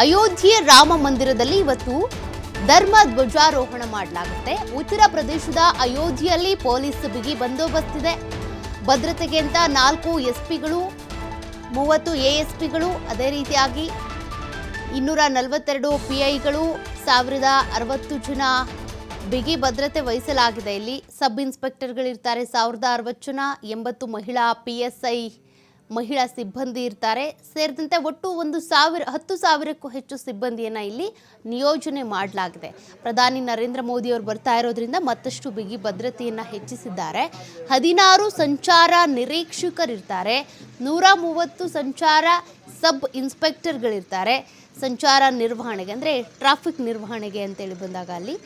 ಅಯೋಧ್ಯೆ ರಾಮ ಮಂದಿರದಲ್ಲಿ ಇವತ್ತು ಧರ್ಮ ಧ್ವಜಾರೋಹಣ ಮಾಡಲಾಗುತ್ತೆ. ಉತ್ತರ ಪ್ರದೇಶದ ಅಯೋಧ್ಯೆಯಲ್ಲಿ ಪೊಲೀಸ್ ಬಿಗಿ ಬಂದೋಬಸ್ತ್ ಇದೆ. ಭದ್ರತೆಗೆ ಅಂತ ನಾಲ್ಕು ಎಸ್ಪಿಗಳು, ಮೂವತ್ತು ಎಎಸ್ಪಿಗಳು, ಅದೇ ರೀತಿಯಾಗಿ ಇನ್ನೂರ ನಲವತ್ತೆರಡು ಪಿ ಐಗಳು ಸಾವಿರದ ಅರವತ್ತು ಜನ ಬಿಗಿ ಭದ್ರತೆ ವಹಿಸಲಾಗಿದೆ. ಇಲ್ಲಿ ಸಬ್ ಇನ್ಸ್ಪೆಕ್ಟರ್ಗಳಿರ್ತಾರೆ, ಸಾವಿರದ ಅರವತ್ತು ಜನ, ಎಂಬತ್ತು ಮಹಿಳಾ ಪಿ ಎಸ್ ಐ ಮಹಿಳಾ ಸಿಬ್ಬಂದಿ ಇರ್ತಾರೆ. ಸೇರಿದಂತೆ ಒಟ್ಟು ಒಂದು ಸಾವಿರ, ಹತ್ತು ಸಾವಿರಕ್ಕೂ ಹೆಚ್ಚು ಸಿಬ್ಬಂದಿಯನ್ನು ಇಲ್ಲಿ ನಿಯೋಜನೆ ಮಾಡಲಾಗಿದೆ. ಪ್ರಧಾನಿ ನರೇಂದ್ರ ಮೋದಿ ಅವರು ಬರ್ತಾ ಇರೋದ್ರಿಂದ ಮತ್ತಷ್ಟು ಬಿಗಿ ಭದ್ರತೆಯನ್ನು ಹೆಚ್ಚಿಸಿದ್ದಾರೆ. ಹದಿನಾರು ಸಂಚಾರ ನಿರೀಕ್ಷಕರಿರ್ತಾರೆ. ನೂರ ಮೂವತ್ತು ಸಂಚಾರ ಸಬ್ ಇನ್ಸ್ಪೆಕ್ಟರ್ಗಳಿರ್ತಾರೆ. ಸಂಚಾರ ನಿರ್ವಹಣೆಗೆ ಅಂದರೆ ಟ್ರಾಫಿಕ್ ನಿರ್ವಹಣೆಗೆ ಅಂತೇಳಿ ಬಂದಾಗ ಅಲ್ಲಿ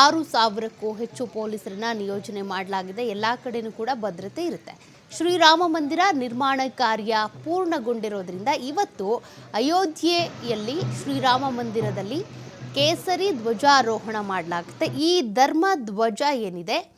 ಆರು ಸಾವಿರಕ್ಕೂ ಹೆಚ್ಚು ಪೊಲೀಸರನ್ನು ನಿಯೋಜನೆ ಮಾಡಲಾಗಿದೆ. ಎಲ್ಲ ಕಡೆಯೂ ಕೂಡ ಭದ್ರತೆ ಇರುತ್ತೆ. ಶ್ರೀರಾಮ ಮಂದಿರ ನಿರ್ಮಾಣ ಕಾರ್ಯ ಪೂರ್ಣಗೊಂಡಿರೋದ್ರಿಂದ ಇವತ್ತು ಅಯೋಧ್ಯೆಯಲ್ಲಿ ಶ್ರೀರಾಮ ಮಂದಿರದಲ್ಲಿ ಕೇಸರಿ ಧ್ವಜಾರೋಹಣ ಮಾಡಲಾಗುತ್ತೆ. ಈ ಧರ್ಮ ಧ್ವಜ ಏನಿದೆ?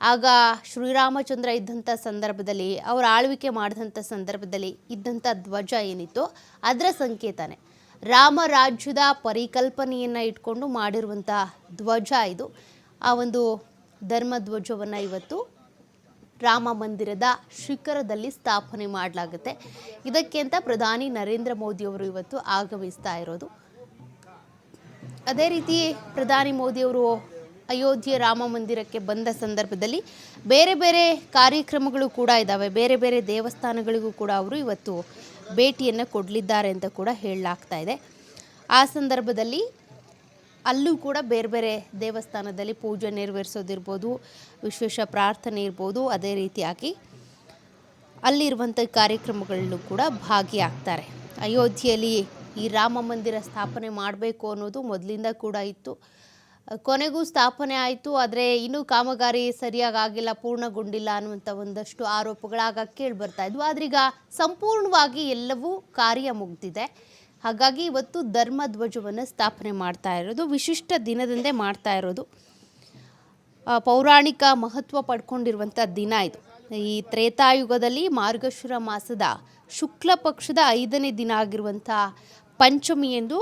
ಆಗ ಶ್ರೀರಾಮಚಂದ್ರ ಇದ್ದಂಥ ಸಂದರ್ಭದಲ್ಲಿ, ಅವರ ಆಳ್ವಿಕೆ ಮಾಡಿದಂಥ ಸಂದರ್ಭದಲ್ಲಿ ಇದ್ದಂಥ ಧ್ವಜ ಏನಿತ್ತು ಅದರ ಸಂಕೇತನೇ. ರಾಮ ರಾಜ್ಯದ ಪರಿಕಲ್ಪನೆಯನ್ನು ಇಟ್ಕೊಂಡು ಮಾಡಿರುವಂಥ ಧ್ವಜ ಇದು. ಆ ಒಂದು ಧರ್ಮ ಧ್ವಜವನ್ನು ಇವತ್ತು ರಾಮ ಮಂದಿರದ ಶಿಖರದಲ್ಲಿ ಸ್ಥಾಪನೆ ಮಾಡಲಾಗುತ್ತೆ. ಇದಕ್ಕೆ ಅಂತ ಪ್ರಧಾನಿ ನರೇಂದ್ರ ಮೋದಿಯವರು ಇವತ್ತು ಆಗಮಿಸ್ತಾ ಇರೋದು. ಅದೇ ರೀತಿ ಪ್ರಧಾನಿ ಮೋದಿಯವರು ಅಯೋಧ್ಯೆ ರಾಮ ಮಂದಿರಕ್ಕೆ ಬಂದ ಸಂದರ್ಭದಲ್ಲಿ ಬೇರೆ ಬೇರೆ ಕಾರ್ಯಕ್ರಮಗಳು ಕೂಡ ಇದ್ದಾವೆ ಬೇರೆ ಬೇರೆ ದೇವಸ್ಥಾನಗಳಿಗೂ ಕೂಡ ಅವರು ಇವತ್ತು ಭೇಟಿಯನ್ನು ಕೊಡಲಿದ್ದಾರೆ ಅಂತ ಕೂಡ ಹೇಳಲಾಗ್ತಾ ಇದೆ. ಆ ಸಂದರ್ಭದಲ್ಲಿ ಅಲ್ಲೂ ಕೂಡ ಬೇರೆ ಬೇರೆ ದೇವಸ್ಥಾನದಲ್ಲಿ ಪೂಜೆ ನೆರವೇರಿಸೋದಿರ್ಬೋದು, ವಿಶೇಷ ಪ್ರಾರ್ಥನೆ ಇರ್ಬೋದು, ಅದೇ ರೀತಿಯಾಗಿ ಅಲ್ಲಿರುವಂಥ ಕಾರ್ಯಕ್ರಮಗಳಲ್ಲೂ ಕೂಡ ಭಾಗಿಯಾಗ್ತಾರೆ. ಅಯೋಧ್ಯೆಯಲ್ಲಿ ಈ ರಾಮ ಮಂದಿರ ಸ್ಥಾಪನೆ ಮಾಡಬೇಕು ಅನ್ನೋದು ಮೊದಲಿಂದ ಕೂಡ ಇತ್ತು. ಕೊನೆಗೂ ಸ್ಥಾಪನೆ ಆಯಿತು, ಆದರೆ ಇನ್ನೂ ಕಾಮಗಾರಿ ಸರಿಯಾಗಿ ಆಗಿಲ್ಲ, ಪೂರ್ಣಗೊಂಡಿಲ್ಲ ಅನ್ನುವಂಥ ಒಂದಷ್ಟು ಆರೋಪಗಳಾಗ ಕೇಳಿ ಬರ್ತಾ ಇದ್ವು. ಆದ್ರೀಗ ಸಂಪೂರ್ಣವಾಗಿ ಎಲ್ಲವೂ ಕಾರ್ಯ ಮುಗ್ದಿದೆ. ಹಾಗಾಗಿ ಇವತ್ತು ಧರ್ಮ ಧ್ವಜವನ್ನು ಸ್ಥಾಪನೆ ಮಾಡ್ತಾ ಇರೋದು, ವಿಶಿಷ್ಟ ದಿನದಂದೇ ಮಾಡ್ತಾ ಇರೋದು. ಪೌರಾಣಿಕ ಮಹತ್ವ ಪಡ್ಕೊಂಡಿರುವಂಥ ದಿನ ಇದು. ಈ ತ್ರೇತಾಯುಗದಲ್ಲಿ ಮಾರ್ಗಶಿರ ಮಾಸದ ಶುಕ್ಲ ಪಕ್ಷದ ಐದನೇ ದಿನ ಆಗಿರುವಂಥ ಪಂಚಮಿ ಎಂದು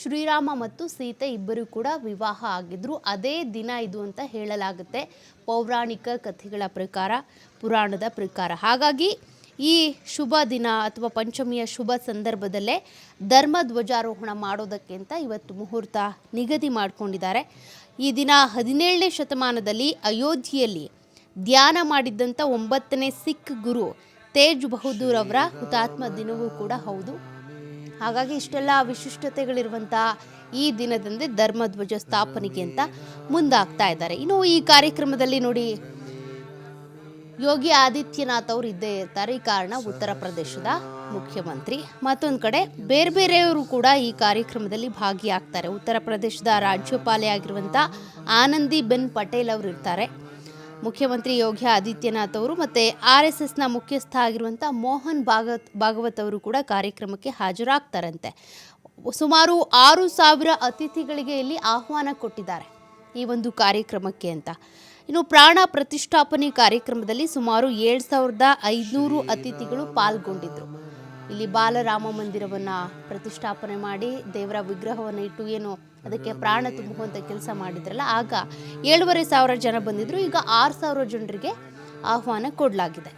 ಶ್ರೀರಾಮ ಮತ್ತು ಸೀತೆ ಇಬ್ಬರು ಕೂಡ ವಿವಾಹ ಆಗಿದ್ರು. ಅದೇ ದಿನ ಇದು ಅಂತ ಹೇಳಲಾಗುತ್ತೆ ಪೌರಾಣಿಕ ಕಥೆಗಳ ಪ್ರಕಾರ, ಪುರಾಣದ ಪ್ರಕಾರ. ಹಾಗಾಗಿ ಈ ಶುಭ ದಿನ ಅಥವಾ ಪಂಚಮಿಯ ಶುಭ ಸಂದರ್ಭದಲ್ಲೇ ಧರ್ಮ ಧ್ವಜಾರೋಹಣ ಮಾಡೋದಕ್ಕೆ ಅಂತ ಇವತ್ತು ಮುಹೂರ್ತ ನಿಗದಿ ಮಾಡಿಕೊಂಡಿದ್ದಾರೆ. ಈ ದಿನ ಹದಿನೇಳನೇ ಶತಮಾನದಲ್ಲಿ ಅಯೋಧ್ಯೆಯಲ್ಲಿ ಧ್ಯಾನ ಮಾಡಿದ್ದಂಥ ಒಂಬತ್ತನೇ ಸಿಖ್ ಗುರು ತೇಜ್ ಬಹದ್ದೂರ್ ಅವರ ಹುತಾತ್ಮ ದಿನವೂ ಕೂಡ ಹೌದು. ಹಾಗಾಗಿ ಇಷ್ಟೆಲ್ಲ ವಿಶಿಷ್ಟತೆಗಳಿರುವಂಥ ಈ ದಿನದಂದೇ ಧರ್ಮಧ್ವಜ ಸ್ಥಾಪನೆಗೆ ಅಂತ ಮುಂದಾಗ್ತಾ ಇದ್ದಾರೆ. ಇನ್ನು ಈ ಕಾರ್ಯಕ್ರಮದಲ್ಲಿ ನೋಡಿ ಯೋಗಿ ಆದಿತ್ಯನಾಥ್ ಅವರು ಇದ್ದೇ ಇರ್ತಾರೆ. ಈ ಕಾರಣ ಉತ್ತರ ಪ್ರದೇಶದ ಮುಖ್ಯಮಂತ್ರಿ. ಮತ್ತೊಂದು ಕಡೆ ಬೇರೆ ಬೇರೆಯವರು ಕೂಡ ಈ ಕಾರ್ಯಕ್ರಮದಲ್ಲಿ ಭಾಗಿಯಾಗ್ತಾರೆ. ಉತ್ತರ ಪ್ರದೇಶದ ರಾಜ್ಯಪಾಲೆಯಾಗಿರುವಂಥ ಆನಂದಿ ಬೆನ್ ಪಟೇಲ್ ಅವರು ಇರ್ತಾರೆ. ಮುಖ್ಯಮಂತ್ರಿ ಯೋಗಿ ಆದಿತ್ಯನಾಥ್ ಅವರು ಮತ್ತು ಆರ್ ಎಸ್ ಎಸ್ನ ಮುಖ್ಯಸ್ಥ ಆಗಿರುವಂಥ ಮೋಹನ್ ಭಾಗವತ್ ಭಾಗವತ್ ಅವರು ಕೂಡ ಕಾರ್ಯಕ್ರಮಕ್ಕೆ ಹಾಜರಾಗ್ತಾರಂತೆ. ಸುಮಾರು ಆರು ಸಾವಿರ ಅತಿಥಿಗಳಿಗೆ ಇಲ್ಲಿ ಆಹ್ವಾನ ಕೊಟ್ಟಿದ್ದಾರೆ ಈ ಒಂದು ಕಾರ್ಯಕ್ರಮಕ್ಕೆ ಅಂತ. ಇನ್ನು ಪ್ರಾಣ ಪ್ರತಿಷ್ಠಾಪನೆ ಕಾರ್ಯಕ್ರಮದಲ್ಲಿ ಸುಮಾರು ಏಳು ಸಾವಿರದ ಐದುನೂರು ಅತಿಥಿಗಳು ಪಾಲ್ಗೊಂಡಿದ್ದರು ಇಲ್ಲಿ ಬಾಲರಾಮ ಮಂದಿರವನ್ನು ಪ್ರತಿಷ್ಠಾಪನೆ ಮಾಡಿ ದೇವರ ವಿಗ್ರಹವನ್ನು ಇಟ್ಟು ಏನು ಅದಕ್ಕೆ ಪ್ರಾಣ ತುಂಬುವಂಥ ಕೆಲಸ ಮಾಡಿದ್ರಲ್ಲ, ಆಗ ಏಳುವರೆ ಸಾವಿರ ಜನ ಬಂದಿದ್ದರು ಈಗ ಆರು ಸಾವಿರ ಜನರಿಗೆ ಆಹ್ವಾನ ಕೊಡಲಾಗಿದೆ.